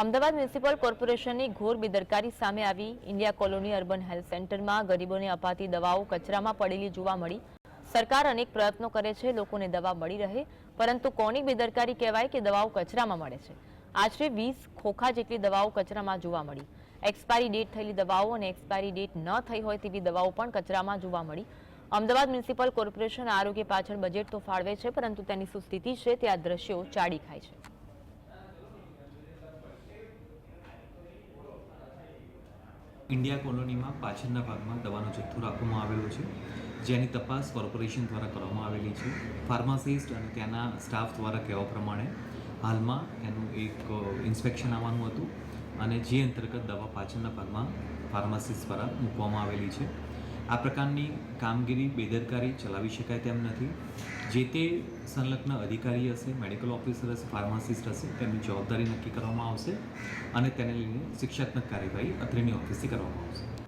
Ahmedabad municipal કોર્પોરેશનની ઘોર બેદરકારી સામે આવી. ઇન્ડિયા કોલોની અર્બન હેલ્થ સેન્ટરમાં ગરીબોને અપાતી દવાઓ કચરામાં પડેલી જોવા મળી. સરકાર અનેક પ્રયત્નો કરે છે, લોકોને દવા મળી રહે, પરંતુ કોની બેદરકારી કહેવાય કે દવાઓ કચરામાં મળે છે? આશરે વીસ ખોખા જેટલી દવાઓ કચરામાં જોવા મળી. એક્સપાયરી ડેટ થયેલી દવાઓ અને એક્સપાયરી ડેટ ન થઈ હોય તેવી દવાઓ પણ કચરામાં જોવા મળી. અમદાવાદ મ્યુનિસિપલ કોર્પોરેશન આરોગ્ય પાછળ બજેટ તો ફાળવે છે, પરંતુ તેની શું સ્થિતિ છે, તે આ દ્રશ્યો ચાડી ખાય છે. ઇન્ડિયા કોલોનીમાં પાછળના ભાગમાં દવાનો જથ્થો રાખવામાં આવેલો છે, જેની તપાસ કોર્પોરેશન દ્વારા કરવામાં આવેલી છે. ફાર્માસિસ્ટ અને ત્યાંના સ્ટાફ દ્વારા કહેવા પ્રમાણે, હાલમાં એનું એક ઇન્સ્પેક્શન આવવાનું હતું અને જે અંતર્ગત દવા પાછળના ભાગમાં ફાર્માસિસ્ટ દ્વારા મૂકવામાં આવેલી છે. આ પ્રકારની કામગીરી બેદરકારી ચલાવી શકાય તેમ નથી. જે તે સંલગ્ન અધિકારી હશે મેડિકલ ઓફિસર હશે ફાર્માસિસ્ટ હશે, તેમની જવાબદારી નક્કી કરવામાં આવશે અને તેને લઈને શિક્ષાત્મક કાર્યવાહી અત્રેની ઓફિસથી કરવામાં આવશે.